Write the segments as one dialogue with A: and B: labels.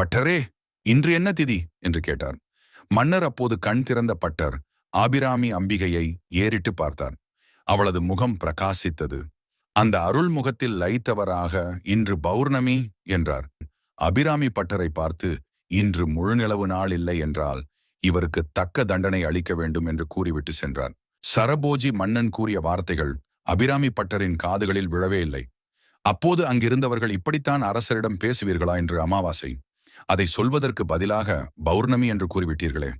A: பட்டரே இன்று என்ன திதி? என்று கேட்டார். மன்னர் அப்போது கண் திறந்த பட்டர் ஆபிராமி அம்பிகையை ஏறிட்டு பார்த்தார். அவளது முகம் பிரகாசித்தது. அந்த அருள் முகத்தில் லைத்தவராக இன்று பௌர்ணமி என்றார். அபிராமி பட்டரை பார்த்து இன்று முழுநிலவு நாள் இல்லை என்றால் இவருக்கு தக்க தண்டனை அளிக்க வேண்டும் என்று கூறிவிட்டு சென்றார். சரபோஜி மன்னன் கூறிய வார்த்தைகள் அபிராமி பட்டரின் காதுகளில் விழவே இல்லை. அப்போது அங்கிருந்தவர்கள் இப்படித்தான் அரசரிடம் பேசுவீர்களா? என்று அமாவாசை. அதை சொல்வதற்கு பதிலாக பௌர்ணமி என்று கூறிவிட்டீர்களே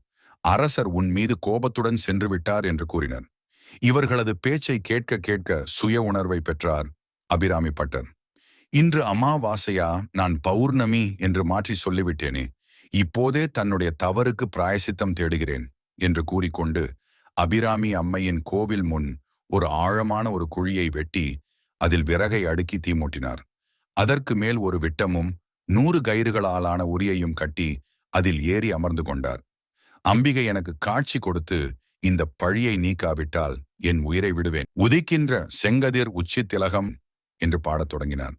A: அரசர் உன் மீது கோபத்துடன் சென்று விட்டார் என்று கூறினர். இவர்களது பேச்சை கேட்க கேட்க சுய உணர்வை பெற்றார் அபிராமி பட்டர். இன்று அமாவாசையா? நான் பௌர்ணமி என்று மாற்றி சொல்லிவிட்டேனே இப்போதே தன்னுடைய தவறுக்கு பிராயசித்தம் தேடுகிறேன் என்று கூறிக்கொண்டு அபிராமி அம்மையின் கோவில் முன் ஒரு ஆழமான ஒரு குழியை வெட்டி அதில் விறகை அடுக்கி தீமூட்டினார். அதற்கு மேல் ஒரு விட்டமும் நூறு கயிறுகளாலான உரியையும் கட்டி அதில் ஏறி அமர்ந்து கொண்டார். அம்பிகை எனக்கு காட்சி கொடுத்து இந்த பழியை நீக்காவிட்டால் என் உயிரை விடுவேன். உதிக்கின்ற செங்கதிர் உச்சி திலகம் என்று பாடத் தொடங்கினார்.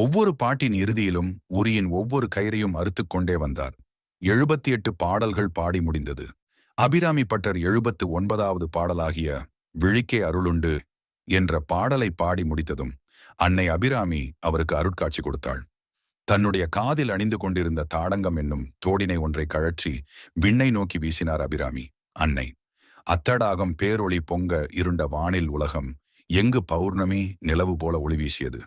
A: ஒவ்வொரு பாட்டின் இறுதியிலும் உரியின் ஒவ்வொரு கயிறையும் அறுத்து கொண்டே வந்தார். எழுபத்தி எட்டு பாடல்கள் பாடி முடிந்தது. அபிராமி பட்டர் எழுபத்து ஒன்பதாவது பாடலாகிய விழிக்கே அருளுண்டு என்ற பாடலை பாடி முடித்ததும் அன்னை அபிராமி அவருக்கு அருட்காட்சி கொடுத்தாள். தன்னுடைய காதில் அணிந்து கொண்டிருந்த தாடங்கம் என்னும் தோடினை ஒன்றை கழற்றி விண்ணை நோக்கி வீசினார் அபிராமி. அன்னை அத்தடாகம் பேரொளி பொங்க இருண்ட வானில் உலகம் எங்கு பௌர்ணமி நிலவு போல ஒளி வீசியது?